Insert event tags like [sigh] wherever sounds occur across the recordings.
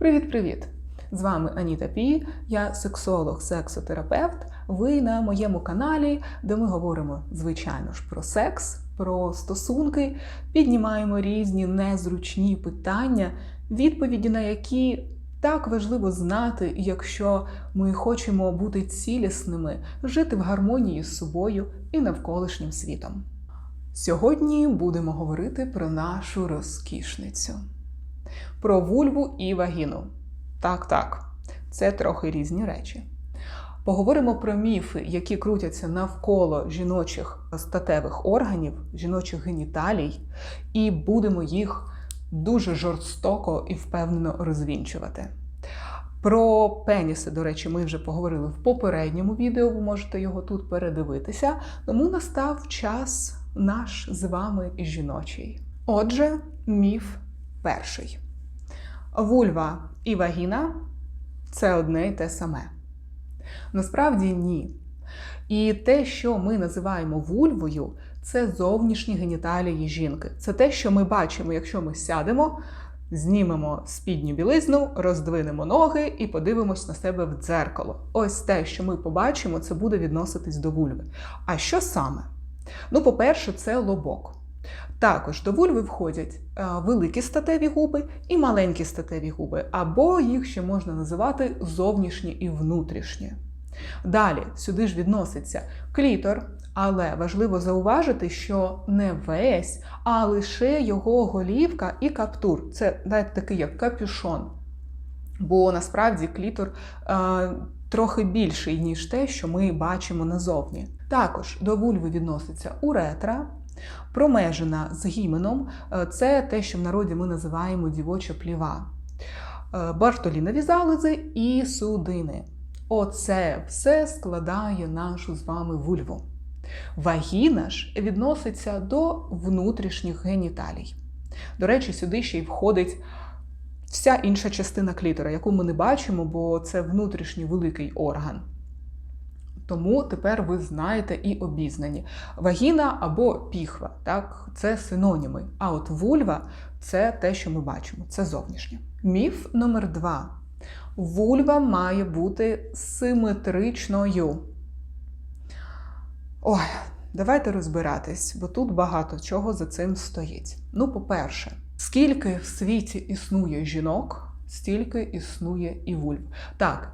Привіт-привіт! З вами Аніта Пі, я сексолог, сексотерапевт. Ви на моєму каналі, де ми говоримо, звичайно ж, про секс, про стосунки, піднімаємо різні незручні питання, відповіді на які так важливо знати, якщо ми хочемо бути цілісними, жити в гармонії з собою і навколишнім світом. Сьогодні будемо говорити про нашу розкішницю, про вульву і вагіну. Так, так, це трохи різні речі. Поговоримо про міфи, які крутяться навколо жіночих статевих органів, жіночих геніталій, і будемо їх дуже жорстоко і впевнено розвінчувати. Про пеніси, до речі, ми вже поговорили в попередньому відео, ви можете його тут передивитися. Тому настав час наш з вами жіночий. Отже, міф перший. Вульва і вагіна це одне й те саме. Насправді ні. І те, що ми називаємо вульвою, це зовнішні геніталії жінки. Це те, що ми бачимо, якщо ми сядемо, знімемо спідню білизну, роздвинемо ноги і подивимось на себе в дзеркало. Ось те, що ми побачимо, це буде відноситись до вульви. А що саме? Ну, по-перше, це лобок. Також до вульви входять великі статеві губи і маленькі статеві губи, або їх ще можна називати зовнішні і внутрішні. Далі сюди ж відноситься клітор, але важливо зауважити, що не весь, а лише його голівка і каптур. Це навіть такий як капюшон. Бо насправді клітор е, трохи більший, ніж те, що ми бачимо назовні. Також до вульви відноситься уретра. Промежина з гіменом це те, що в народі ми називаємо дівоча пліва, бартолінові залози і судини. Оце все складає нашу з вами вульву. Вагіна ж відноситься до внутрішніх геніталій. До речі, сюди ще й входить вся інша частина клітора, яку ми не бачимо, бо це внутрішній великий орган. Тому тепер ви знаєте і обізнані. Вагіна або піхва, так, це синоніми. А от вульва це те, що ми бачимо, це зовнішнє. Міф номер два. Вульва має бути симетричною. Ой, давайте розбиратись, бо тут багато чого за цим стоїть. Ну, по-перше, скільки в світі існує жінок, стільки існує і вульв. Так,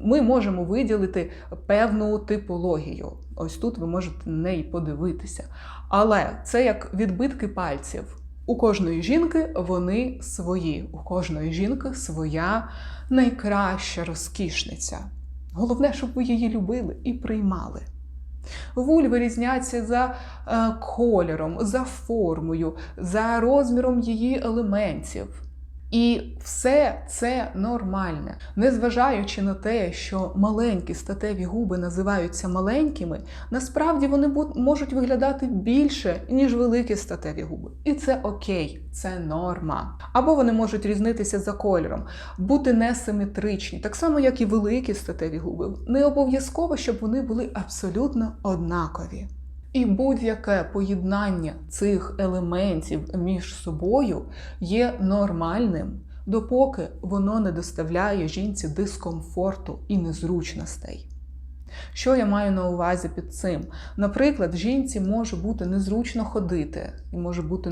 ми можемо виділити певну типологію. Ось тут ви можете на неї подивитися. Але це як відбитки пальців. У кожної жінки вони свої, у кожної жінки своя найкраща розкішниця. Головне, щоб ви її любили і приймали. Вульви різняться за е, кольором, за формою, за розміром її елементів. І все це нормальне, незважаючи на те, що маленькі статеві губи називаються маленькими, насправді вони можуть виглядати більше, ніж великі статеві губи. І це окей, це норма. Або вони можуть різнитися за кольором, бути несиметричні, так само, як і великі статеві губи. Не обов'язково, щоб вони були абсолютно однакові. І будь-яке поєднання цих елементів між собою є нормальним, допоки воно не доставляє жінці дискомфорту і незручностей. Що я маю на увазі під цим? Наприклад, жінці може бути незручно ходити, і може бути,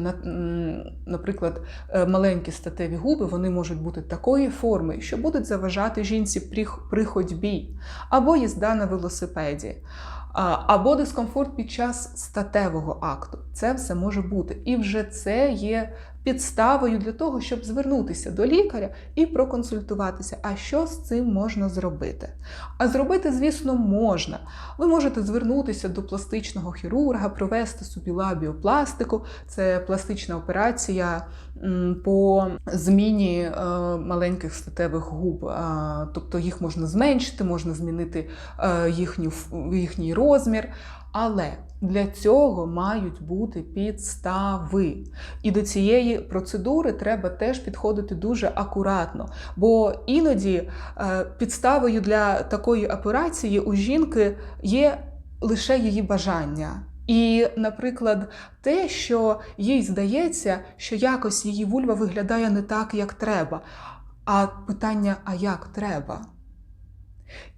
наприклад, е, маленькі статеві губи, вони можуть бути такої форми, що будуть заважати жінці при ходьбі або їзда на велосипеді або дискомфорт під час статевого акту. Це все може бути. І вже це є підставою для того, щоб звернутися до лікаря і проконсультуватися, а що з цим можна зробити. А зробити, звісно, можна. Ви можете звернутися до пластичного хірурга, провести собі лабіопластику, це пластична операція по зміні е, маленьких статевих губ. Тобто їх можна зменшити, можна змінити е, їхній розмір. Але для цього мають бути підстави. І до цієї процедури треба теж підходити дуже акуратно. Бо іноді е, підставою для такої операції у жінки є лише її бажання. І, наприклад, те, що їй здається, що якось її вульва виглядає не так, як треба. а питання: а як треба?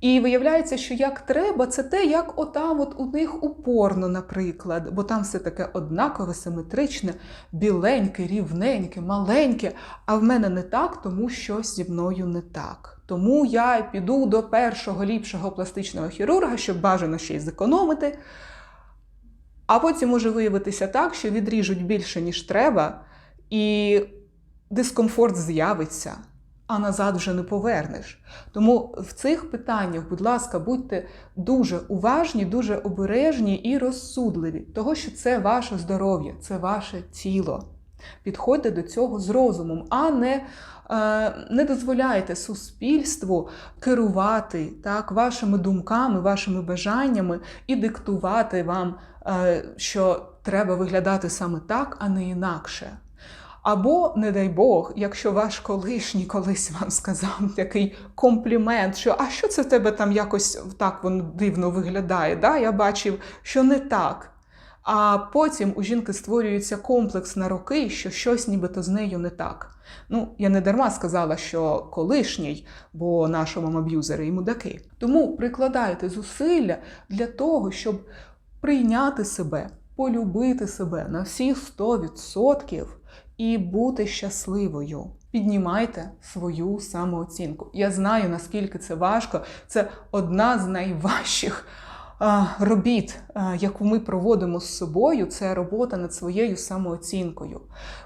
І виявляється, що як треба, це те, як отам от у них упорно, наприклад, бо там все таке однакове, симетричне, біленьке, рівненьке, маленьке. А в мене не так, тому щось зі мною не так. Тому я піду до першого ліпшого пластичного хірурга, щоб бажано ще й зекономити. А потім може виявитися так, що відріжуть більше, ніж треба, і дискомфорт з'явиться а назад вже не повернеш. Тому в цих питаннях, будь ласка, будьте дуже уважні, дуже обережні і розсудливі, того що це ваше здоров'я, це ваше тіло. Підходьте до цього з розумом, а не е, не дозволяйте суспільству керувати так, вашими думками, вашими бажаннями і диктувати вам, е, що треба виглядати саме так, а не інакше. Або, не дай Бог, якщо ваш колишній колись вам сказав такий комплімент, що а що це в тебе там якось так воно дивно виглядає? Да? Я бачив, що не так. А потім у жінки створюється комплекс на роки, що щось нібито з нею не так. Ну, я не дарма сказала, що колишній, бо наші мамаб'юзери і мудаки. Тому прикладайте зусилля для того, щоб прийняти себе, полюбити себе на всі 100% і бути щасливою. Піднімайте свою самооцінку. Я знаю, наскільки це важко. Це одна з найважчих робіт, яку ми проводимо з собою. Це робота над своєю самооцінкою.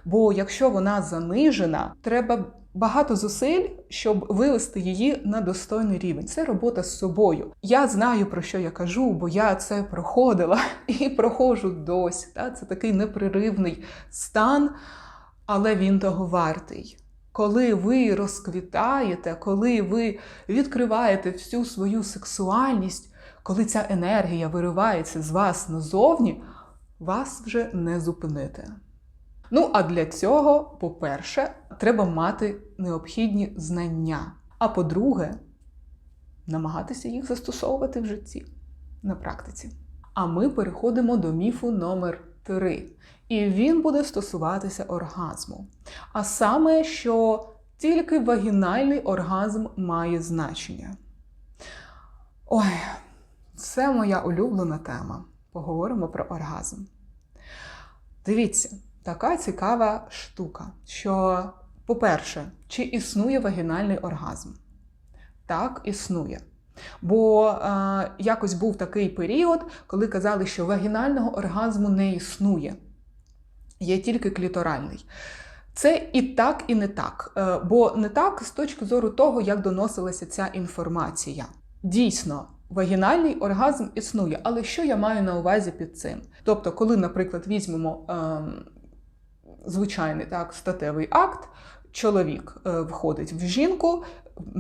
Бо якщо вона занижена, треба. Багато зусиль, щоб вивести її на достойний рівень. Це робота з собою. Я знаю, про що я кажу, бо я це проходила [laughs] і проходжу досі. Це такий непреривний стан але він того вартий. Коли ви розквітаєте, коли ви відкриваєте всю свою сексуальність, коли ця енергія виривається з вас назовні, вас вже не зупинити. Ну, а для цього, по-перше, треба мати необхідні знання. А по-друге, намагатися їх застосовувати в житті на практиці. А ми переходимо до міфу номер 3 і він буде стосуватися оргазму. А саме, що тільки вагінальний оргазм має значення. Ой, це моя улюблена тема. Поговоримо про оргазм. Дивіться, така цікава штука, що, по-перше, чи існує вагінальний оргазм? Так, існує. Бо е, якось був такий період, коли казали, що вагінального оргазму не існує є тільки кліторальний. Це і так, і не так. Е, бо не так з точки зору того, як доносилася ця інформація. Дійсно, вагінальний оргазм існує, але що я маю на увазі під цим? Тобто, коли, наприклад, візьмемо е, звичайний так, статевий акт, чоловік е, входить в жінку,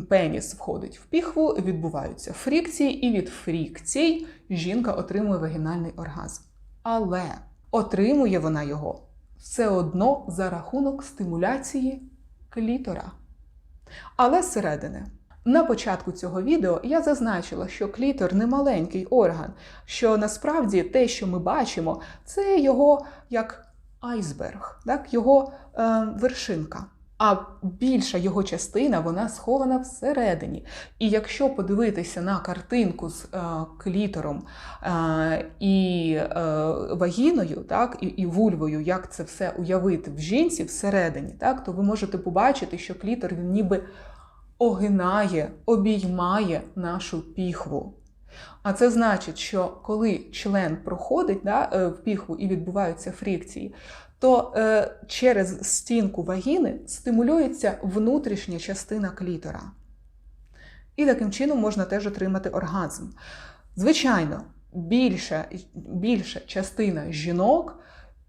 пеніс входить в піхву, відбуваються фрікції, і від фрікцій жінка отримує вагінальний оргазм. Але отримує вона його все одно за рахунок стимуляції клітора. Але зсередини. На початку цього відео я зазначила, що клітор не маленький орган, що насправді те, що ми бачимо, це його як айсберг, так? його е, вершинка а більша його частина вона схована всередині. І якщо подивитися на картинку з е, клітором е, і е, вагіною, так, і, і вульвою, як це все уявити в жінці всередині, так, то ви можете побачити, що клітор він ніби огинає, обіймає нашу піхву. А це значить, що коли член проходить да, е, в піхву і відбуваються фрикції, то е, через стінку вагіни стимулюється внутрішня частина клітора. І таким чином можна теж отримати оргазм. Звичайно, більша, більша частина жінок,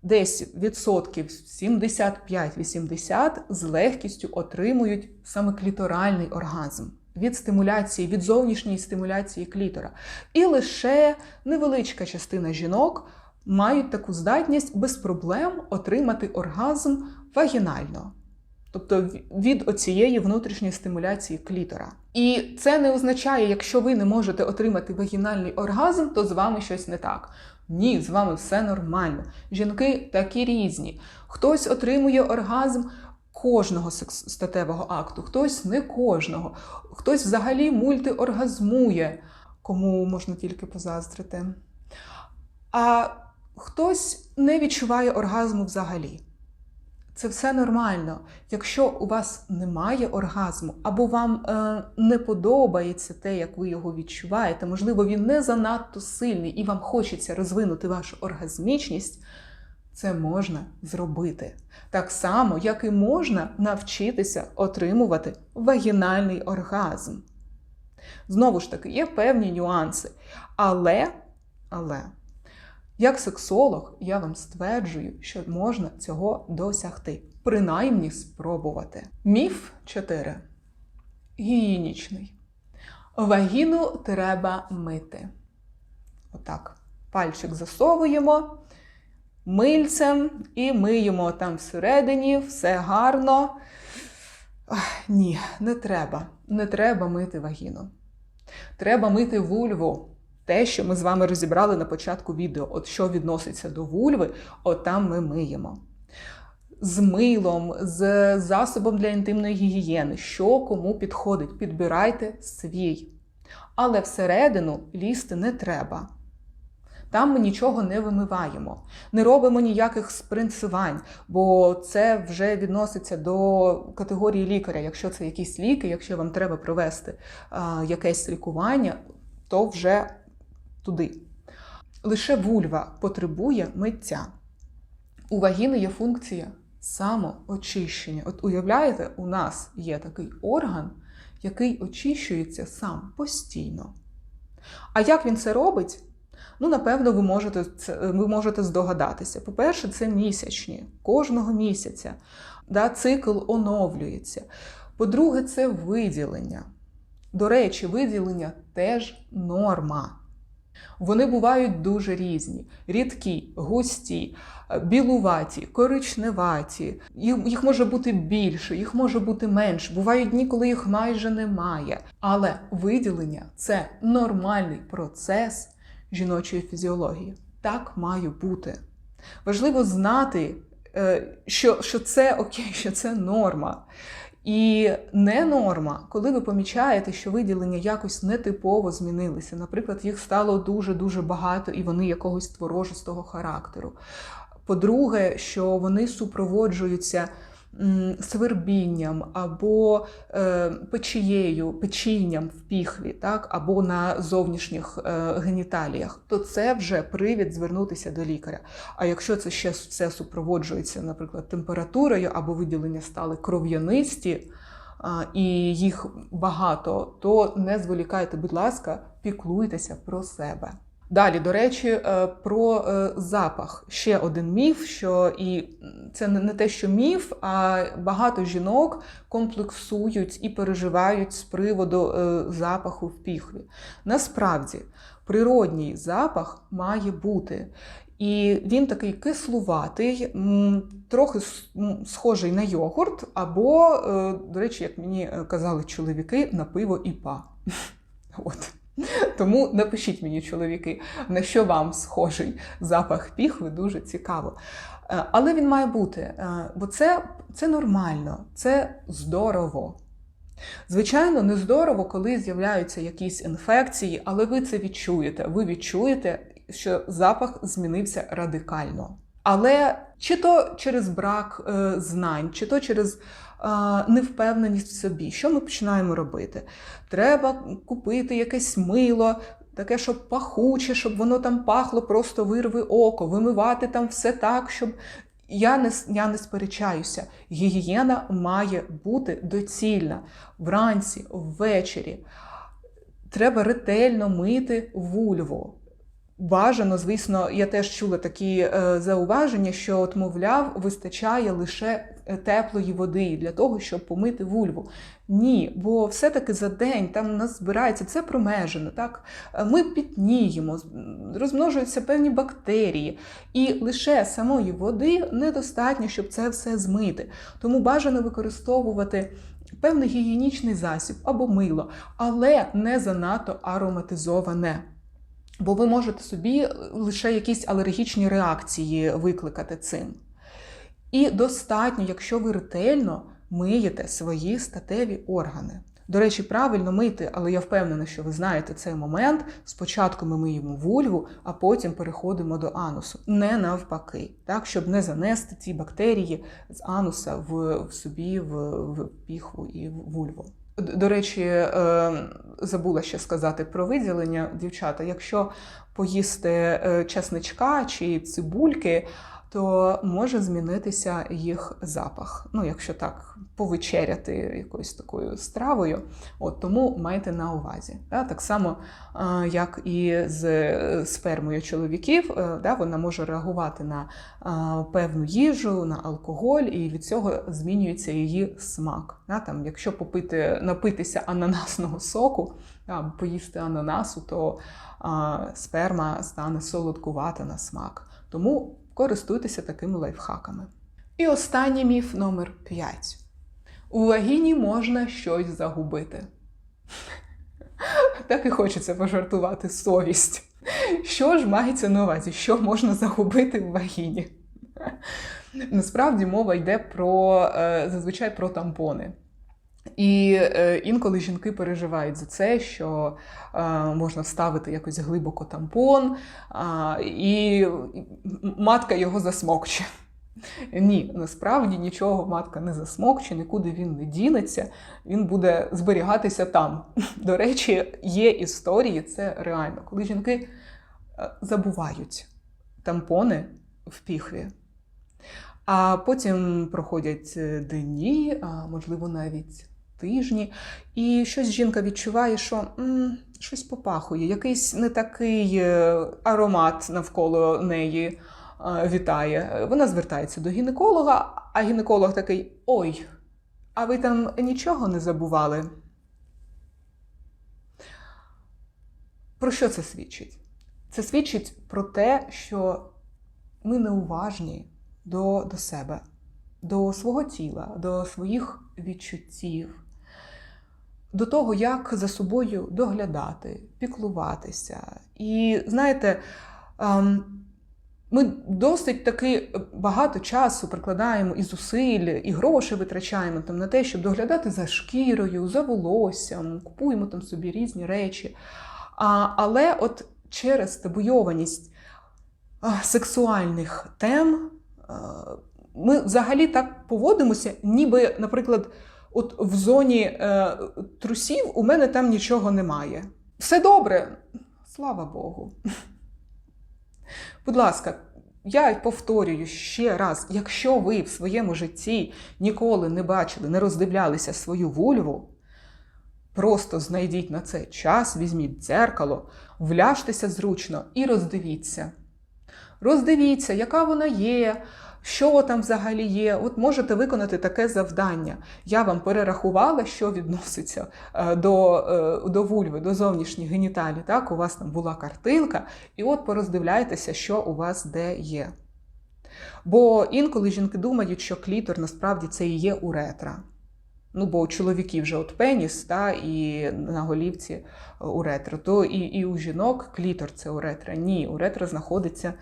десь відсотків 75-80 з легкістю отримують саме кліторальний оргазм. Від стимуляції, від зовнішньої стимуляції клітора. І лише невеличка частина жінок мають таку здатність без проблем отримати оргазм вагінально. Тобто від оцієї внутрішньої стимуляції клітора. І це не означає, якщо ви не можете отримати вагінальний оргазм, то з вами щось не так. Ні, з вами все нормально. Жінки такі різні. Хтось отримує оргазм кожного статевого акту, хтось не кожного, хтось взагалі мультиоргазмує, кому можна тільки позаздрити. А хтось не відчуває оргазму взагалі. Це все нормально. Якщо у вас немає оргазму, або вам е, не подобається те, як ви його відчуваєте, можливо, він не занадто сильний і вам хочеться розвинути вашу оргазмічність, це можна зробити. Так само, як і можна навчитися отримувати вагінальний оргазм. Знову ж таки, є певні нюанси. Але, але, як сексолог, я вам стверджую, що можна цього досягти, принаймні спробувати. Міф 4. Гігієнічний. Вагіну треба мити. Отак. Пальчик засовуємо мильцем і миємо там всередині, все гарно. Ах, ні, не треба. Не треба мити вагіну. Треба мити вульву. Те, що ми з вами розібрали на початку відео, от що відноситься до вульви, от там ми миємо. З милом, з засобом для інтимної гігієни, що кому підходить, підбирайте свій. Але всередину лізти не треба. Там ми нічого не вимиваємо, не робимо ніяких спринцювань, бо це вже відноситься до категорії лікаря. Якщо це якісь ліки, якщо вам треба провести а, якесь лікування, то вже туди. Лише вульва потребує миття. У вагіни є функція самоочищення. От уявляєте, у нас є такий орган, який очищується сам постійно. А як він це робить? Ну, напевно, ви можете, ви можете здогадатися. По-перше, це місячні, кожного місяця. Да, Цикл оновлюється. По-друге, це виділення. До речі, виділення теж норма. Вони бувають дуже різні: рідкі, густі, білуваті, коричневаті. Їх, може бути більше, їх може бути менше. Бувають дні, коли їх майже немає. Але виділення це нормальний процес жіночої фізіології. Так має бути. Важливо знати, е, що, що це окей, [laughs] що це норма. І не норма, коли ви помічаєте, що виділення якось нетипово змінилися. Наприклад, їх стало дуже-дуже багато, і вони якогось творожистого характеру. По-друге, що вони супроводжуються свербінням або е, печією, печінням в піхві, так, або на зовнішніх е, геніталіях, то це вже привід звернутися до лікаря. А якщо це ще все супроводжується, наприклад, температурою або виділення стали кров'янисті, і їх багато, то не зволікайте, будь ласка, піклуйтеся про себе. Далі, до речі, е, про запах. Ще один міф, що і це не те, що міф, а багато жінок комплексують і переживають з приводу е, запаху в піхві. Насправді, природній запах має бути. І він такий кислуватий, трохи схожий на йогурт, або, е, до речі, як мені казали чоловіки, на пиво і па. [laughs] От. Тому напишіть мені, чоловіки, на що вам схожий запах піхви, дуже цікаво. Е, але він має бути, е, бо це, це нормально, це здорово. Звичайно, не здорово, коли з'являються якісь інфекції, але ви це відчуєте. Ви відчуєте, що запах змінився радикально. Але чи то через брак е, знань, чи то через невпевненість в собі, що ми починаємо робити? Треба купити якесь мило, таке, щоб пахуче, щоб воно там пахло, просто вирви око, вимивати там все так, щоб. Я не я не сперечаюся. Гігієна має бути доцільна вранці, ввечері. Треба ретельно мити вульву. Бажано, звісно, я теж чула такі е, зауваження, що, от, мовляв, вистачає лише е, теплої води для того, щоб помити вульву. Ні, бо все-таки за день там у нас збирається це промежено. Так? Е, ми пітніємо, розмножуються певні бактерії, і лише самої води недостатньо, щоб це все змити. Тому бажано використовувати. Певний гігієнічний засіб або мило, але не занадто ароматизоване. Бо ви можете собі лише якісь алергічні реакції викликати цим. І достатньо, якщо ви ретельно миєте свої статеві органи. До речі, правильно мити, але я впевнена, що ви знаєте цей момент. Спочатку ми миємо вульву, а потім переходимо до анусу. Не навпаки, так, щоб не занести ці бактерії з ануса в, в собі, в, в піхву і в вульву. До речі, е, забула ще сказати про виділення, дівчата. Якщо поїсти е, чесничка чи цибульки, то може змінитися їх запах. Ну, якщо так повечеряти якоюсь такою стравою, от тому майте на увазі. Да? Так само, е, як і з е, спермою чоловіків, е, да? вона може реагувати на певну їжу, на алкоголь, і від цього змінюється її смак. Да? Там, якщо попити, напитися ананасного соку, да, поїсти ананасу, то сперма стане солодкувата на смак. Тому користуйтеся такими лайфхаками. І останній міф номер 5. У вагіні можна щось загубити. Так і хочеться пожартувати совість. Що ж мається на увазі? Що можна загубити в вагіні? Насправді мова йде про е, зазвичай про тампони. І е, інколи жінки переживають за це, що е, можна вставити якось глибоко тампон, і матка його засмокче. Ні, насправді нічого матка не засмокче, нікуди він не дінеться, він буде зберігатися там. До речі, є історії, це реально, коли жінки е, забувають тампони в піхві. А потім проходять дні, можливо навіть тижні, і щось жінка відчуває, що м, щось попахує, якийсь не такий е, аромат навколо неї е, вітає. Вона звертається до гінеколога, а гінеколог такий: Ой, а ви там нічого не забували? Про що це свідчить? Це свідчить про те, що ми неуважні до, до себе, до свого тіла, до своїх відчуттів, до того, як за собою доглядати, піклуватися. І знаєте, ем, ми досить таки багато часу прикладаємо і зусиль, і грошей витрачаємо там на те, щоб доглядати за шкірою, за волоссям, купуємо там собі різні речі. Але от через табуйованість сексуальних тем ми взагалі так поводимося, ніби, наприклад, от в зоні е, трусів у мене там нічого немає. Все добре, слава Богу. Будь ласка, я повторюю ще раз: якщо ви в своєму житті ніколи не бачили, не роздивлялися свою вульву, просто знайдіть на це час, візьміть дзеркало, вляжтеся зручно і роздивіться. Роздивіться, яка вона є, що там взагалі є. От можете виконати таке завдання. Я вам перерахувала, що відноситься е, до е, до вульви, до зовнішніх геніталій. Так, у вас там була картинка, і от пороздивляйтеся, що у вас де є. Бо інколи жінки думають, що клітор насправді це і є уретра. Ну, бо у чоловіків вже от пеніс, та, і на голівці уретра, то і, і у жінок клітор це уретра. Ні, уретра знаходиться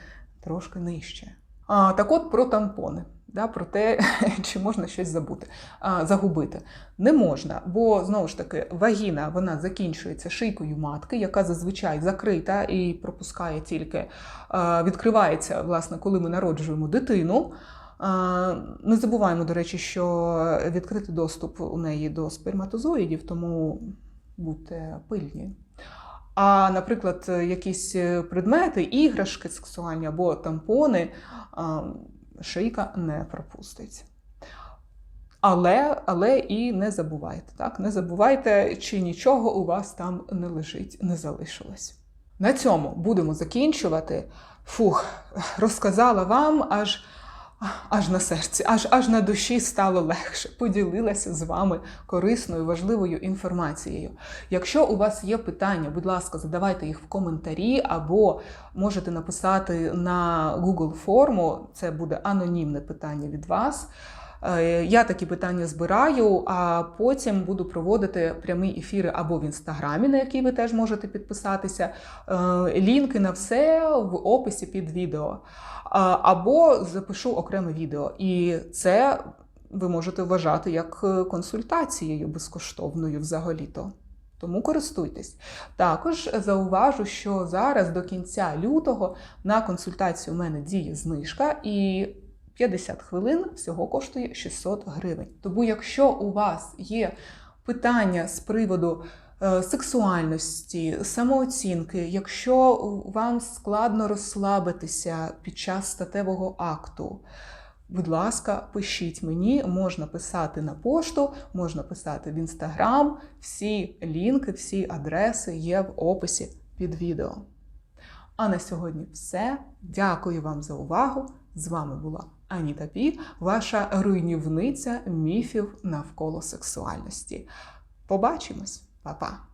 трошки нижче. А, Так от про тампони, да, про те, [laughs] чи можна щось забути, а, загубити. Не можна, бо знову ж таки вагіна вона закінчується шийкою матки, яка зазвичай закрита і пропускає тільки, а, відкривається, власне, коли ми народжуємо дитину. Не забуваємо, до речі, що відкритий доступ у неї до сперматозоїдів, тому будьте пильні. А, наприклад, якісь предмети, іграшки сексуальні або тампони шийка не пропустить. Але але і не забувайте, так? Не забувайте, чи нічого у вас там не лежить, не залишилось. На цьому будемо закінчувати. Фух, розказала вам аж аж на серці, аж аж на душі стало легше. Поділилася з вами корисною, важливою інформацією. Якщо у вас є питання, будь ласка, задавайте їх в коментарі, або можете написати на Google форму, це буде анонімне питання від вас. Е, Я такі питання збираю, а потім буду проводити прямі ефіри або в інстаграмі, на який ви теж можете підписатися. Е, Лінки на все в описі під відео. Або запишу окреме відео. І це ви можете вважати як е, консультацією безкоштовною взагалі-то. Тому користуйтесь. Також зауважу, що зараз до кінця лютого на консультацію у мене діє знижка і 50 хвилин всього коштує 600 гривень. Тому, якщо у вас є питання з приводу е, сексуальності, самооцінки, якщо вам складно розслабитися під час статевого акту, Будь ласка, пишіть мені, можна писати на пошту, можна писати в інстаграм. Всі лінки, всі адреси є в описі під відео. А на сьогодні все. Дякую вам за увагу. З вами була Аніта Пі, ваша руйнівниця міфів навколо сексуальності. Побачимось, Па-па!